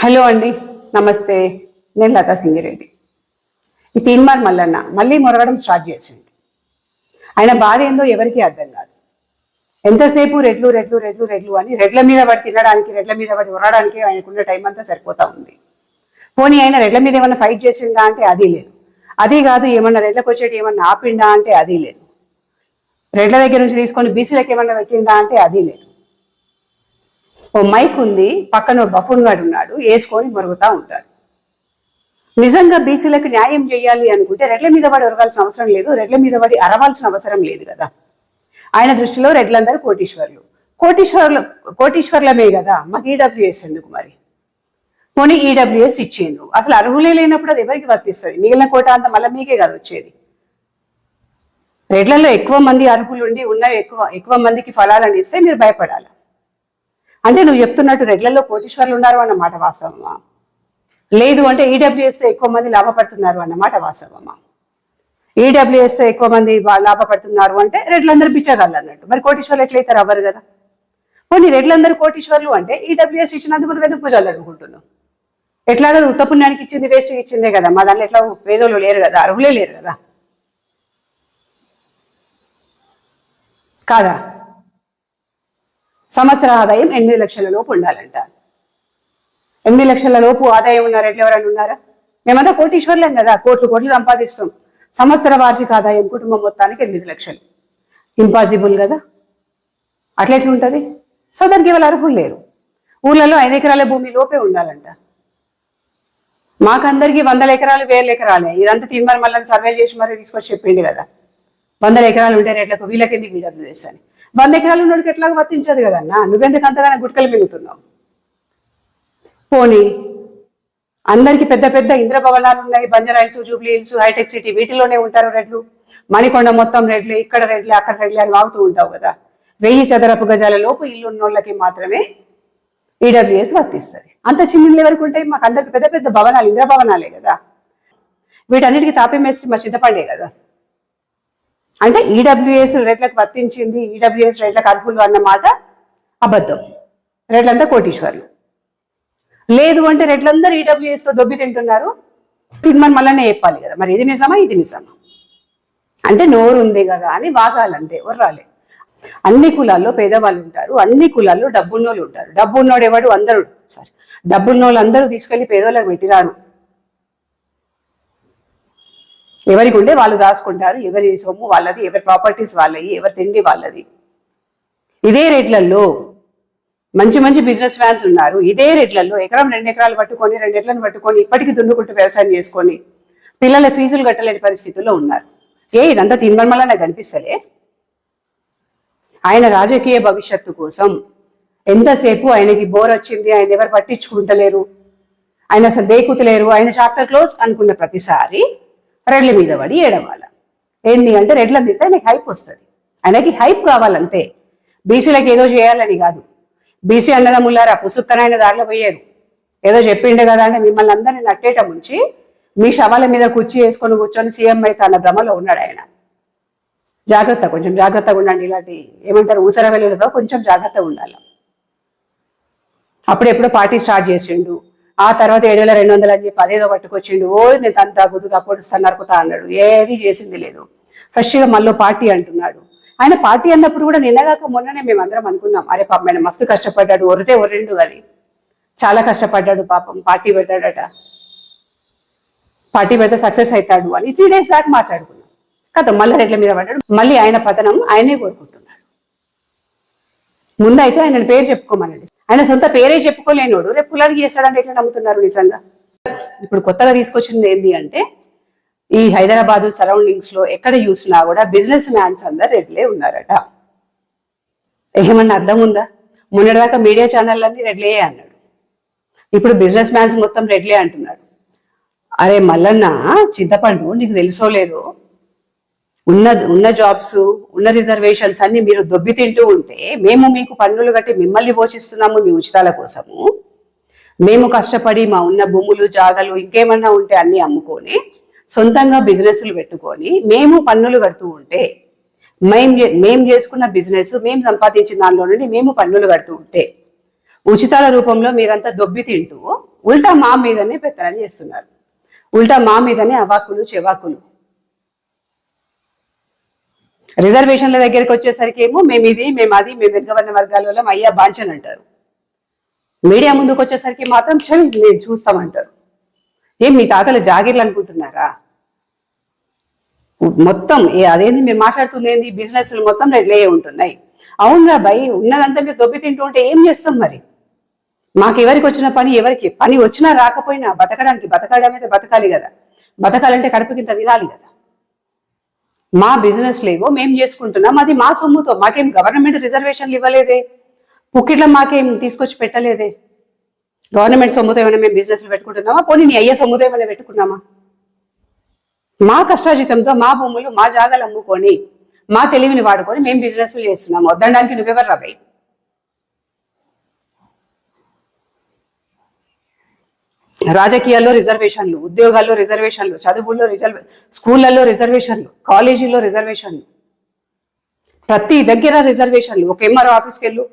Hello అండి నమస్తే. నేను లతా సింగిరెడ్డి. ఈ తీన్మార్ మల్లన్న మళ్ళీ మొరగడం స్టార్ట్ చేసింది. ఆయన బాధ ఏందో ఎవరికీ అర్థం కాదు. ఎంతసేపు రెడ్లు రెడ్లు రెడ్లు రెడ్లు అని రెడ్ల మీద పడి తినడానికి రెడ్ల మీద పడి ఉరడానికి ఆయనకున్న టైం అంతా సరిపోతా ఉంది. పోనీ ఆయన రెడ్ల మీద ఏమన్నా ఫైట్ చేసిందా అంటే అది లేదు. అది కాదు ఏమన్నా రెడ్లకు వచ్చేటి ఏమన్నా ఆపిండా అంటే అది లేదు. రెడ్ల దగ్గర నుంచి తీసుకొని బీసీలకు ఏమన్నా పెట్టిందా అంటే అది లేదు. ఓ మైక్ ఉంది పక్కన ఓ బఫున్ గాడు ఉన్నాడు వేసుకొని మరుగుతా ఉంటాడు. నిజంగా బీసీలకు న్యాయం చేయాలి అనుకుంటే రెడ్ల మీద పడి ఒరగాల్సిన అవసరం లేదు రెడ్ల మీద పడి అరవాల్సిన అవసరం లేదు కదా. ఆయన దృష్టిలో రెడ్లందరూ కోటీశ్వర్లు. కోటీశ్వర్లు కోటీశ్వర్లమే కదా మాకు ఈడబ్ల్యూఎస్ ఎందుకు మరి? పోనీ ఈడబ్ల్యూఎస్ ఇచ్చిండ్రు అసలు అర్హులే లేనప్పుడు అది ఎవరికి వర్తిస్తుంది? మిగిలిన కోట అంత మళ్ళీ మీకే కదా వచ్చేది. రెడ్లలో ఎక్కువ మంది అర్హులు ఉండి ఉన్నవి ఎక్కువ ఎక్కువ మందికి ఫలాలను ఇస్తే మీరు భయపడాలి? అంటే నువ్వు చెప్తున్నట్టు రెడ్లలో కోటీశ్వర్లు ఉన్నారు అన్నమాట వాస్తవమా లేదు అంటే ఈడబ్ల్యూఎస్తో ఎక్కువ మంది లాభపడుతున్నారు అన్నమాట వాస్తవమా ఈడబ్ల్యూఎస్తో ఎక్కువ మంది లాభపడుతున్నారు అంటే రెడ్లందరూ బిచ్చగాళ్ళు అన్నట్టు. మరి కోటీశ్వర్లు ఎట్లయితారు అవ్వరు కదా? పోనీ రెడ్లందరూ కోటీశ్వర్లు అంటే ఈడబ్ల్యూఎస్ ఇచ్చినందుకు నువ్వు ఎందుకు పూజలు అనుకుంటున్నావు ఎట్లాగో ఉత్త పుణ్యానికి ఇచ్చింది వేస్ట్ ఇచ్చిందే కదా. మా దాంట్లో ఎట్లా పేదోళ్ళు లేరు కదా అర్హులే లేరు కదా. కాదా? సంవత్సర ఆదాయం ఎనిమిది లక్షల లోపు ఉండాలంట. ఎనిమిది లక్షల లోపు ఆదాయం ఉన్న రేట్లు ఎవరైనా ఉన్నారా? మేమంతా కోటీశ్వర్లేం కదా కోట్లు కోట్లు సంపాదిస్తాం. సంవత్సర వార్షిక ఆదాయం కుటుంబం మొత్తానికి ఎనిమిది లక్షలు. ఇంపాసిబుల్ కదా? అట్లెట్లు ఉంటుంది సో దానికి ఇవాళ అర్హులు లేరు. ఊళ్ళలో ఐదు ఎకరాల భూమి లోపే ఉండాలంట. మాకందరికీ వందల ఎకరాలు వేల ఎకరాలే. ఇదంతా తీర్మానం మళ్ళీ సర్వే చేసి మరీ తీసుకొచ్చి చెప్పింది కదా. వందల ఎకరాలు ఉంటే రేట్లకు వీళ్ళకెందుకు వీడబ్ల్యూఎస్ అని వంద ఎకరాలు ఉన్నోడికి ఎట్లాగో వర్తించదు కదన్నా? నువ్వెందుకు అంతగానే గుట్కలు మిగుతున్నావు? పోనీ అందరికి పెద్ద పెద్ద ఇంద్ర భవనాలు ఉన్నాయి బంజరాయిల్స్ జూబ్లీ హిల్స్ హైటెక్ సిటీ వీటిలోనే ఉంటారు రెడ్లు. మణికొండ మొత్తం రెడ్లే ఇక్కడ రెడ్లే అక్కడ రెడ్లే అని వాగుతూ ఉంటావు కదా. వెయ్యి చదరపు గజాల లోపు ఇల్లు ఉన్నోళ్ళకి మాత్రమే ఈడబ్ల్యూఎస్ వర్తిస్తుంది. అంత చిన్న ఇళ్ళు ఎవరికి ఉంటాయి? మాకు అందరికి పెద్ద పెద్ద భవనాలు ఇంద్ర భవనాలే కదా. వీటన్నిటికీ తాపి మేస్త్రి మా చింతపండే కదా. అంటే ఈడబ్ల్యూఎస్ రేట్లకు వర్తించింది ఈడబ్ల్యూఎస్ రేట్లకు అర్హులు అన్నమాట అబద్ధం. రేట్లంతా కోటీశ్వర్లు. లేదు అంటే రెడ్లందరూ ఈడబ్ల్యూఎస్తో దొబ్బి తింటున్నారు. తినమని మళ్ళీ చెప్పాలి కదా మరి ఇది నిజమా ఇది నిజమా? అంటే నోరు ఉంది కదా అని వాగాలంతే వర్రాలే అన్ని కులాల్లో పేదవాళ్ళు ఉంటారు అన్ని కులాల్లో డబ్బున్నోళ్ళు ఉంటారు. డబ్బున్నోడు ఎవడు? అందరూ. సారీ డబ్బున్నోళ్ళు అందరూ తీసుకెళ్ళి పేదోళ్ళకి పెట్టిరారు. ఎవరికి ఉండే వాళ్ళు దాచుకుంటారు ఎవరి సొమ్ము వాళ్ళది ఎవరి ప్రాపర్టీస్ వాళ్ళవి ఎవరి తిండి వాళ్ళది. ఇదే రేట్లలో మంచి మంచి బిజినెస్ మ్యాన్స్ ఉన్నారు. ఇదే రేట్లలో ఎకరం రెండు ఎకరాలు పట్టుకొని రెండు ఎకరాలు పట్టుకొని ఇప్పటికీ దున్నుకుంటూ వ్యవసాయం చేసుకొని పిల్లల ఫీజులు కట్టలేని పరిస్థితుల్లో ఉన్నారు. ఏ ఇదంతా తిన్మర్మలా నాకు కనిపిస్తలే? ఆయన రాజకీయ భవిష్యత్తు కోసం ఎంతసేపు ఆయనకి బోర్ వచ్చింది ఆయన ఎవరు పట్టించుకుంటలేరు? ఆయన అసలు దేకుతలేరు? ఆయన చాప్టర్ క్లోజ్ అనుకున్న ప్రతిసారి రెడ్ల మీద పడి ఏడవాల. ఏంది అంటే రెడ్ల మీద ఆయనకి హైప్ వస్తుంది. ఆయనకి హైప్ కావాలంతే. బీసీలకు ఏదో చేయాలని కాదు. బీసీ అన్నదమ్ములారా పుసుక్కనైన దారిలో పోయారు. ఏదో చెప్పిండే కదా అంటే మిమ్మల్ని అందరినీ నట్టేట ముంచి మీ శవాల మీద కుర్చీ వేసుకొని కూర్చొని సీఎం అయితే అన్న భ్రమలో ఉన్నాడు ఆయన. జాగ్రత్త కొంచెం జాగ్రత్తగా ఉండండి ఇలాంటి ఏమంటారు ఊసర వెలుగులతో కొంచెం జాగ్రత్తగా ఉండాలి. అప్పుడు పార్టీ స్టార్ట్ చేసిండు. ఆ తర్వాత ఏడు వేల రెండు వందలు అని చెప్పి అదేదో పట్టుకొచ్చిండు. ఓ నేను తంతా గుద్దుతా పొడుస్తా నరుకుతా అన్నాడు. ఏది చేసింది లేదు. ఫ్రెష్గా మళ్ళీ పార్టీ అంటున్నాడు. ఆయన పార్టీ అన్నప్పుడు కూడా నిన్నగాక మొన్ననే మేము అందరం అనుకున్నాం. అరే పాపం ఆయన మస్తు కష్టపడ్డాడు. ఒరితే ఒరిండు అని చాలా కష్టపడ్డాడు పాపం. పార్టీ పెట్టాడట. పార్టీ పెడితే సక్సెస్ అవుతాడు అని త్రీ డేస్ బ్యాక్ మాట్లాడుకున్నాం. కదా మళ్ళీ రెడ్ల మీద పడ్డాడు. మళ్ళీ ఆయన పతనం ఆయనే కోరుకుంటున్నాడు. ముందైతే ఆయన పేరు చెప్పుకోమనండి. ఆయన సొంత పేరే చెప్పుకోలేనోడు. రేపు కులానికి చేస్తాడంటే ఎట్లా నమ్ముతున్నారు నిజంగా? ఇప్పుడు కొత్తగా తీసుకొచ్చింది ఏంటి అంటే ఈ హైదరాబాద్ సరౌండింగ్స్లో ఎక్కడ చూసినా కూడా బిజినెస్ మ్యాన్స్ అందరు రెడ్లే ఉన్నారట. ఏమన్నా అర్థం ఉందా? మొన్నటిదాకా మీడియా ఛానళ్ళన్నీ రెడ్లే అన్నాడు. ఇప్పుడు బిజినెస్ మ్యాన్స్ మొత్తం రెడ్లే అంటున్నాడు అరే మల్లన్న చింతపండు నీకు తెలుసో లేదో? ఉన్న ఉన్న జాబ్స్ ఉన్న రిజర్వేషన్స్ అన్ని మీరు దొబ్బి తింటూ ఉంటే మేము మీకు పన్నులు కట్టి మిమ్మల్ని పోషిస్తున్నాము మీ ఉచితాల కోసము. మేము కష్టపడి మా ఉన్న భూములు జాగలు ఇంకేమన్నా ఉంటే అన్ని అమ్ముకొని సొంతంగా బిజినెస్లు పెట్టుకొని మేము పన్నులు కడుతూ ఉంటే మేం మేము చేసుకున్న బిజినెస్ మేము సంపాదించిన దానిలో నుండి మేము పన్నులు కడుతూ ఉంటే ఉచితాల రూపంలో మీరంతా దొబ్బి తింటూ ఉల్టా మా మీదనే పెత్తనం చేస్తున్నారు. ఉల్టా మా మీదనే అవాకులు చెవాకులు రిజర్వేషన్ల దగ్గరికి వచ్చేసరికి ఏమో మేము ఇది మేము అది మేము వెనుకబడిన వర్గాల వల్ల అయ్యా బాంచన్ అంటారు. మీడియా ముందుకు వచ్చేసరికి మాత్రం చల్ మేము చూస్తామంటారు. ఏం మీ తాతల జాగీర్లు అనుకుంటున్నారా? మొత్తం ఏ అదేంది మీరు మాట్లాడుతుంది ఏంది? బిజినెస్ మొత్తం రెడ్లే ఉంటున్నాయి. అవునరా భయ్ ఉన్నదంతా మీరు దొబ్బి తింటూ ఉంటే ఏం చేస్తాం మరి? మాకు ఎవరికి వచ్చిన పని ఎవరికి పని వచ్చినా రాకపోయినా బతకడానికి బతకడం అయితే బతకాలి కదా. బతకాలంటే కడుపుకి ఇంత వినాలి కదా. మా బిజినెస్ లేవో మేము చేసుకుంటున్నాం అది మా సొమ్ముతో. మాకేం గవర్నమెంట్ రిజర్వేషన్లు ఇవ్వలేదే? పుక్కిట్లో మాకేం తీసుకొచ్చి పెట్టలేదే? గవర్నమెంట్ సొమ్ముతో ఏమైనా మేము బిజినెస్లు పెట్టుకుంటున్నామా? పోనీ నీ అయ్యే సొమ్ముతో ఏమైనా పెట్టుకున్నామా? మా కష్టాజితంతో మా భూములు మా జాగాలు అమ్ముకొని మా తెలివిని వాడుకొని మేము బిజినెస్లు చేస్తున్నాము. వద్దడానికి నువ్వెవరు రాబాయి రాజకీయాల్లో రిజర్వేషన్లు ఉద్యోగాల్లో రిజర్వేషన్లు చదువుల్లో రిజర్వే స్కూళ్ళల్లో రిజర్వేషన్లు కాలేజీల్లో రిజర్వేషన్లు. ప్రతి దగ్గర రిజర్వేషన్లు. ఒక ఎంఆర్ఓ ఆఫీస్కి వెళ్ళు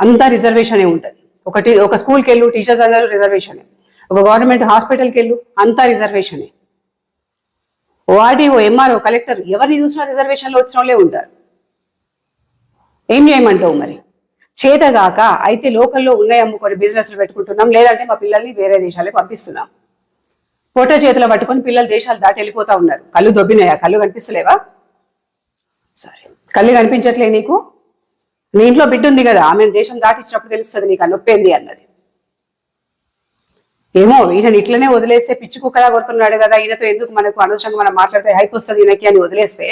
అంతా రిజర్వేషనే ఉంటుంది. ఒకటి ఒక స్కూల్కి వెళ్ళు టీచర్స్ అందరూ రిజర్వేషనే. ఒక గవర్నమెంట్ హాస్పిటల్కి వెళ్ళు అంతా రిజర్వేషనే. ఓఆర్డీఓ ఎంఆర్ఓ కలెక్టర్ ఎవరిని చూసినా రిజర్వేషన్లో వచ్చిన వాళ్ళే ఉంటారు. ఏం చేయమంటావు మరి? చేతగాక అయితే లోకల్లో ఉన్నాయి అమ్ముకొని బిజినెస్లు పెట్టుకుంటున్నాం లేదంటే మా పిల్లల్ని వేరే దేశాలకు పంపిస్తున్నాం. ఫోటో చేతిలో పట్టుకొని పిల్లలు దేశాలు దాటి వెళ్ళిపోతా ఉన్నారు. కళ్ళు దొబ్బినాయా? కళ్ళు కనిపిస్తలేవా? సరే. కళ్ళు కనిపించట్లే నీకు? నీ ఇంట్లో బిడ్డ ఉంది కదా ఆమె దేశం దాటిచ్చినప్పుడు తెలుస్తుంది నీకు నొప్పేంది అన్నది. ఏమో ఈయన ఇట్లనే వదిలేస్తే పిచ్చి కుక్కలా కొడుతున్నాడు కదా ఈయనతో ఎందుకు మనకు అనవసరంగా మనం మాట్లాడితే హైప్ వస్తుంది ఈయనకి అని వదిలేస్తే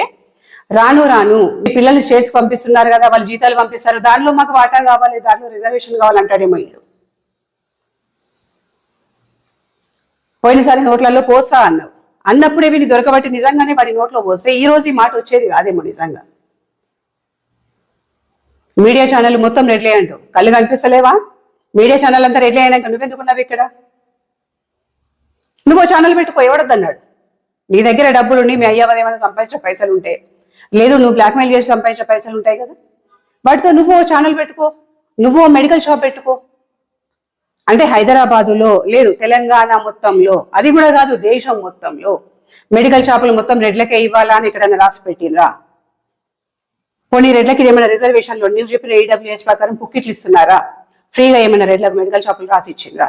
రాను రాను మీ పిల్లల్ని స్టేట్స్ పంపిస్తున్నారు కదా వాళ్ళు జీతాలు పంపిస్తారు. దానిలో మాకు వాటా కావాలి దానిలో రిజర్వేషన్ కావాలంటాడేమో వీడు పోయినసారి నోట్లలో పోస్తా అన్నావు. అన్నప్పుడే వీని దొరకబట్టి నిజంగానే వాడి నోట్లో పోస్తే ఈ రోజు ఈ మాట వచ్చేది కాదేమో నిజంగా. మీడియా ఛానల్ మొత్తం రెడ్లే అంటావు. కళ్ళు కనిపిస్తలేవా? మీడియా ఛానల్ అంతా రెడ్లే అయినాక నువ్వెందుకున్నావు ఇక్కడ? నువ్వు ఛానల్ పెట్టుకో ఎవడద్దన్నాడు? నీ దగ్గర డబ్బులుండి మీ అయ్యవాదేమైనా ఏమైనా సంపాదించే పైసలు ఉంటే లేదు నువ్వు బ్లాక్మెయిల్ చేసి సంపాదించే పైసలు ఉంటాయి కదా. వాటితో నువ్వు ఓ ఛానల్ పెట్టుకో నువ్వు ఓ మెడికల్ షాప్ పెట్టుకో. అంటే హైదరాబాదులో లేదు తెలంగాణ మొత్తంలో అది కూడా కాదు దేశం మొత్తంలో మెడికల్ షాపులు మొత్తం రెడ్లకే ఇవ్వాలా అని ఇక్కడ రాసి పెట్టినరా పోనీ రెడ్లకి ఏమైనా రిజర్వేషన్లో నువ్వు చెప్పిన ఈడబ్ల్యూఎస్ ప్రకారం పుక్కిట్లు ఇస్తున్నారా? ఫ్రీగా ఏమైనా రెడ్లకు మెడికల్ షాపులు రాసి ఇచ్చిండ్రా?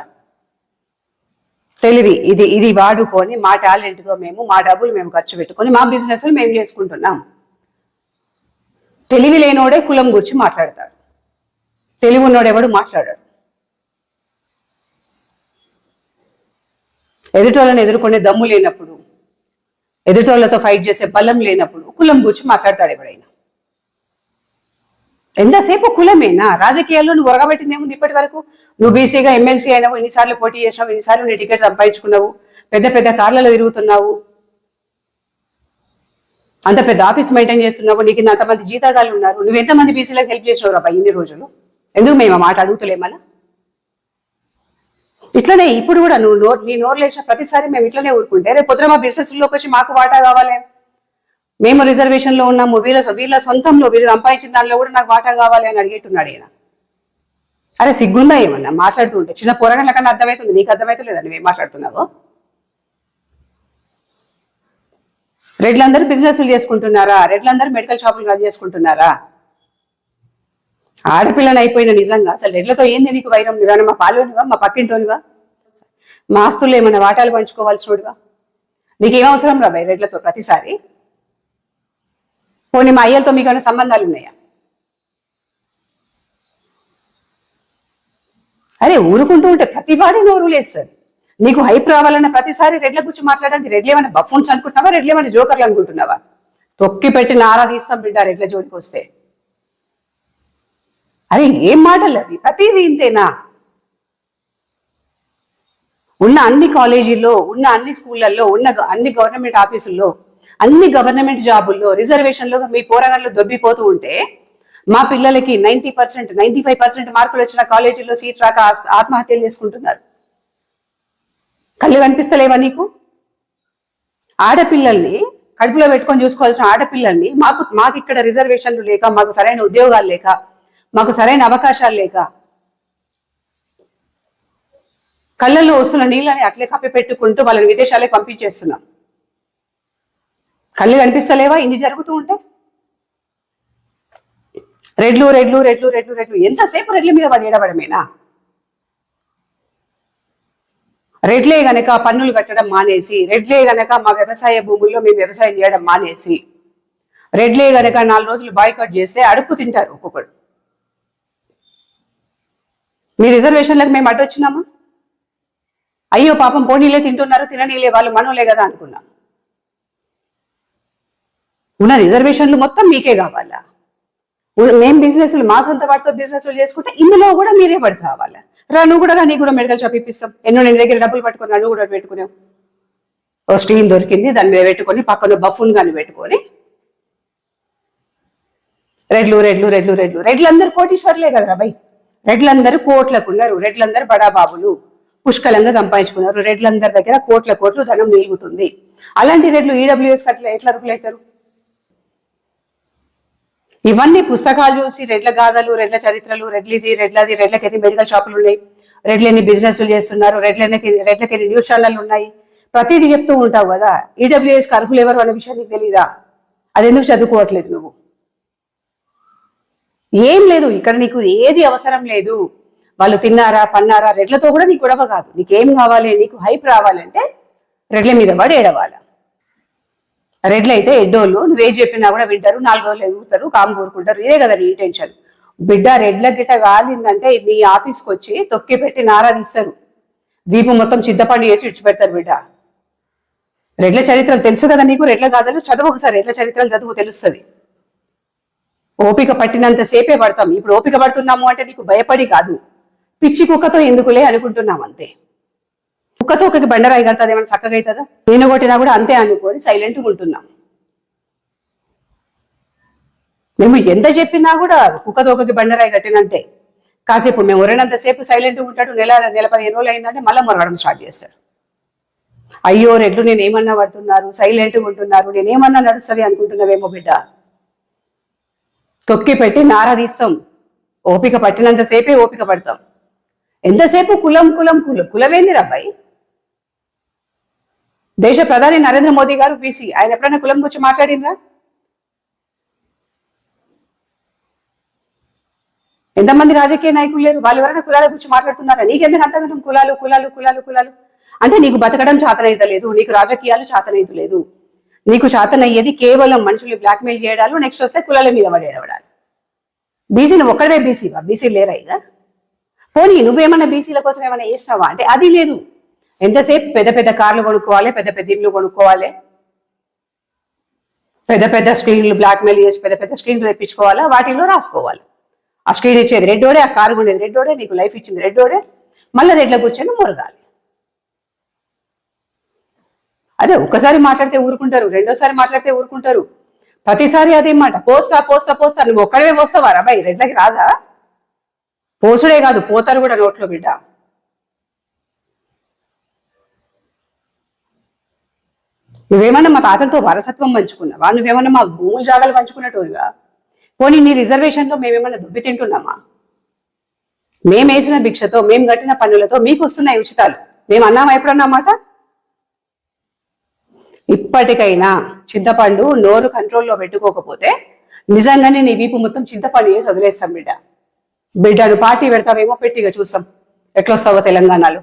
తెలివి ఇది ఇది వాడుకొని మా టాలెంట్తో మేము మా డబ్బులు మేము ఖర్చు పెట్టుకొని మా బిజినెస్లు మేము చేసుకుంటున్నాం. తెలివి లేనోడే కులం గురించి మాట్లాడతాడు. తెలివి ఉన్నోడెవడు మాట్లాడాడు. ఎదుటోళ్ళని ఎదుర్కొనే దమ్ము లేనప్పుడు ఎదుటోళ్ళతో ఫైట్ చేసే బలం లేనప్పుడు కులం గురించి మాట్లాడతాడు ఎవడైనా. ఎంతసేపు కులమేనా? రాజకీయాల్లో నువ్వు ఒరగబెట్టింది ఏముంది ఇప్పటి వరకు? నువ్వు బీసీగా ఎమ్మెల్సీ అయినావు ఎన్నిసార్లు పోటీ చేసినావు ఎన్నిసార్లు నీ టికెట్ సంపాదించుకున్నావు పెద్ద పెద్ద కార్లలో తిరుగుతున్నావు అంత పెద్ద ఆఫీస్ మెయింటైన్ చేస్తున్నావు నీకు ఇంత అంతమంది జీతాగాలు ఉన్నారు. నువ్వు ఎంతమంది బీసీలకు హెల్ప్ చేసినావు రా ఇన్ని రోజులు? ఎందుకు మేము ఆ మాట అడుగుతలేమలా ఇట్లనే ఇప్పుడు కూడా నువ్వు నోరు నీ నోరు లేచిన ప్రతిసారి మేము ఇట్లనే ఊరుకుంటే రేపు పొద్దున మా బిజినెస్లోకి వచ్చి మాకు వాటా కావాలి? మేము రిజర్వేషన్లో ఉన్నాము వీళ్ళ వీళ్ళ సొంతంలో వీళ్ళు సంపాదించిన దానిలో కూడా నాకు వాటా కావాలి అని అడిగేట్టున్నాడు ఈయన. అరే సిగ్గుందా ఏమన్నా? మాట్లాడుతుంటే చిన్న పోరాటం కన్నా అర్థమవుతుంది నీకు అర్థమవుతలేదా నువ్వేం మాట్లాడుతున్నావు? రెడ్లందరూ బిజినెస్లు చేసుకుంటున్నారా? రెడ్లందరూ మెడికల్ షాపులు రన్ చేసుకుంటున్నారా? ఆడపిల్లని అయిపోయిన నిజంగా అసలు రెడ్లతో ఏంది నీకు వైరం? నివారణ మా పాలోనివా మా పక్కింటోనివా మా ఆస్తుల్లో ఏమైనా వాటాలు పంచుకోవాల్సినోడివా? నీకేం అవసరం రా రెడ్లతో ప్రతిసారి? పోనీ మా అయ్యలతో మీకు ఏమైనా సంబంధాలు ఉన్నాయా అరే ఊరుకుంటూ ఉంటే ప్రతి వాడి నోరు లేస్తారు. నీకు హైప్ రావాలన్న ప్రతిసారి రెడ్ల గురించి మాట్లాడడానికి రెడ్లు ఏమైనా బఫూన్స్ అనుకుంటున్నావా? రెడ్లు ఏమైనా జోకర్లు అనుకుంటున్నావా? తొక్కి పెట్టి నారా తీస్తాం బిడ్డ రెడ్ల జోలికి వస్తే. అరే ఏం మాటలు అవి? ప్రతిదీ ఇంతేనా? ఉన్న అన్ని కాలేజీల్లో ఉన్న అన్ని స్కూళ్ళల్లో ఉన్న అన్ని గవర్నమెంట్ ఆఫీసుల్లో అన్ని గవర్నమెంట్ జాబుల్లో రిజర్వేషన్లో మీ పోరాగాళ్ళు దొబ్బిపోతూ ఉంటే మా పిల్లలకి ninety percent ninety five percent మార్కులు వచ్చిన కాలేజీల్లో సీట్ రాక ఆత్మహత్యలు చేసుకుంటున్నారు. కళ్ళు కనిపిస్తలేవా నీకు? ఆడపిల్లల్ని కడుపులో పెట్టుకొని చూసుకోవాల్సిన ఆడపిల్లల్ని మాకు మాకు ఇక్కడ రిజర్వేషన్లు లేక మాకు సరైన ఉద్యోగాలు లేక మాకు సరైన అవకాశాలు లేక కళ్ళల్లో వస్తున్న నీళ్ళని అట్లే కప్పి పెట్టుకుంటూ వాళ్ళని విదేశాలకు పంపించేస్తున్నాం. కళ్ళు కనిపిస్తలేవా? ఇన్ని జరుగుతూ ఉంటే? రెడ్లు రెడ్లు రెడ్లు రెడ్లు రెడ్లు. ఎంతసేపు రెడ్ల మీద పడి ఏడవడమేనా? రెడ్లే గనక పన్నులు కట్టడం మానేసి రెడ్లే గనక మా వ్యవసాయ భూముల్లో మేము వ్యవసాయం చేయడం మానేసి రెడ్లే గనక నాలుగు రోజులు బాయ్కట్ చేస్తే అడుక్కు తింటారు ఒక్కొక్కడు. మీ రిజర్వేషన్లకు మేము అడ్డు వచ్చినామా? అయ్యో పాపం పోనీలే తింటున్నారు తిననీలే వాళ్ళు మనోలే కదా అనుకున్నాం. ఉన్న రిజర్వేషన్లు మొత్తం మీకే కావాలా? మేము మేం బిజినెస్లు మా సొంత వాటితో బిజినెస్లు చేసుకుంటే ఇందులో కూడా మీరే పడి రావాలా రా నువ్వు కూడా రా నీకు కూడా మెడికల్ షాప్ ఇప్పిస్తాం. ఎన్నో నేను దగ్గర డబ్బులు పట్టుకొని రా, నువ్వు కూడా పెట్టుకున్నావు ఓ స్క్రీన్ దొరికింది దాని మీద పెట్టుకొని పక్కన బఫున్ గాని పెట్టుకొని. రెడ్లు రెడ్లు రెడ్లు రెడ్లు. రెడ్లందరూ కోటీశ్వర్లే కదరా బై. రెడ్లందరూ కోట్లకు ఉన్నారు రెడ్లందరూ బడాబాబులు. పుష్కలంగా సంపాదించుకున్నారు రెడ్లందరి దగ్గర కోట్ల కోట్లు ధనం నిలుగుతుంది. అలాంటి రెడ్లు ఈడబ్ల్యూఎస్ అట్లా ఎట్లా అర్హులవుతారు ఇవన్నీ పుస్తకాలు చూసి రెడ్ల గాథలు రెడ్ల చరిత్రలు రెడ్లిది రెడ్లది రెడ్లకి ఎన్ని మెడికల్ షాపులు ఉన్నాయి? రెడ్లు ఎన్ని బిజినెస్లు చేస్తున్నారు? రెడ్లకి రెడ్లకి ఎన్ని న్యూస్ ఛానళ్ళు ఉన్నాయి? ప్రతిదీ చెప్తూ ఉంటావు కదా? ఈడబ్ల్యూఎస్ అర్హులు ఎవరు అనే విషయం నీకు తెలీదా? అది ఎందుకు చదువుకోవట్లేదు నువ్వు? ఏం లేదు ఇక్కడ నీకు ఏది అవసరం లేదు. వాళ్ళు తిన్నారా పన్నారా రెడ్లతో కూడా నీకు గొడవ కాదు. నీకేం కావాలి నీకు హైప్ రావాలంటే రెడ్ల మీద పడి ఏడవాలా. రెడ్లు అయితే ఎడ్డోళ్ళు నువ్వే చెప్పినా కూడా వింటారు నాలుగు రోజులు ఎదుగుతారు కాము కోరుకుంటారు. ఇదే కదా నీ ఇంటెన్షన్ బిడ్డ రెడ్ల గిట్ట కాలిందంటే నీ ఆఫీస్కి వచ్చి తొక్కి పెట్టి నారా తీస్తారు. దీపం మొత్తం చింతపండు చేసి ఇడిచిపెడతారు బిడ్డ. రెడ్ల చరిత్రలు తెలుసు కదా నీకు? రెడ్ల గాథలు? చదువు ఒకసారి రెడ్ల చరిత్రలు చదువు తెలుస్తుంది. ఓపిక పట్టినంత సేపే పడతాం. ఇప్పుడు ఓపిక పడుతున్నాము అంటే నీకు భయపడి కాదు. పిచ్చి కుక్కతో ఎందుకులే అనుకుంటున్నాం అంతే. కుక్కతో ఒకకి బండరాయి కడతాది ఏమైనా చక్కగా అవుతుందా నేను కొట్టినా కూడా అంతే అనుకొని సైలెంట్గా ఉంటున్నాం. మేము ఎంత చెప్పినా కూడా కుక్కతో ఒకకి బండరాయి కట్టినంటే కాసేపు మేము ఒరేనంతసేపు సైలెంట్గా ఉంటాడు నెల నెల పదిహేను రోజులు అయిందంటే మళ్ళీ మొరగడం స్టార్ట్ చేస్తారు అయ్యో రెడ్లు నేను ఏమన్నా పడుతున్నారు సైలెంట్గా ఉంటున్నారు నేను ఏమన్నా నడుస్తుంది అనుకుంటున్నావేమో బిడ్డ. తొక్కి పెట్టి నార తీస్తాం. ఓపిక పట్టినంతసేపే ఓపిక పడతాం. ఎంతసేపు కులం కులం కులం కులమేంది అబ్బాయి? దేశ ప్రధాని నరేంద్ర మోదీ గారు బీసీ. ఆయన ఎప్పుడైనా కులం గురించి మాట్లాడినరా ఎంతమంది రాజకీయ నాయకులు లేరు? వాళ్ళు ఎవరైనా కులాల గురించి మాట్లాడుతున్నారా? నీకెందుకు అర్థం కులాలు కులాలు కులాలు కులాలు. అంటే నీకు బతకడం చేతనైతలేదు నీకు రాజకీయాలు చేతనైతలేదు నీకు చాతనయ్యేది కేవలం మనుషులు బ్లాక్మెయిల్ చేయడాలు నెక్స్ట్ వస్తే కులాల మీద పడేయడాలు బీసీని ఒక్కడే బీసీవా? బీసీ లేరా ఇక? పోనీ నువ్వేమన్నా బీసీల కోసం ఏమైనా చేసినావా అంటే అది లేదు. ఎంతసేపు పెద్ద పెద్ద కార్లు కొనుక్కోవాలి పెద్ద పెద్ద ఇల్లు కొనుక్కోవాలి? పెద్ద పెద్ద స్క్రీన్లు బ్లాక్మెయిల్ చేసి పెద్ద పెద్ద స్క్రీన్లు తెప్పించుకోవాలా? వాటిలో రాసుకోవాలి. ఆ స్క్రీన్ ఇచ్చేది రెడ్డోడే ఆ కారు కొనేది రెడ్డోడే నీకు లైఫ్ ఇచ్చింది రెడ్డోడే మళ్ళీ రెడ్లో కూర్చొని మురగాలి. అదే ఒక్కసారి మాట్లాడితే ఊరుకుంటారు రెండోసారి మాట్లాడితే ఊరుకుంటారు. ప్రతిసారి అదే మాట పోస్తా పోస్తా పోస్తా నువ్వు ఒక్కడే పోస్తావా? రాబాయి రెడ్లకి రాదా? పోసుడే కాదు పోతారు కూడా నోట్లో బిడ్డ. నువ్వేమన్నా మా తాతలతో వారసత్వం పంచుకున్నావా? నువ్వేమన్నా మా భూములు జాగాలు పంచుకున్నట్టుగా పోనీ నీ రిజర్వేషన్లో మేమేమన్నా దుబ్బి తింటున్నామా? మేము వేసిన భిక్షతో మేము కట్టిన పన్నులతో మీకు వస్తున్నాయి ఉచితాలు. మేము అన్నామా ఎప్పుడన్నమాట ఇప్పటికైనా చింతపండు నోరు కంట్రోల్లో పెట్టుకోకపోతే నిజంగానే నీ వీపు మొత్తం చింతపండు చేసి వదిలేస్తాం బిడ్డ. బిడ్డను పార్టీ పెడతావేమో పెట్టిగా చూస్తాం. ఎట్లొస్తావో తెలంగాణలో?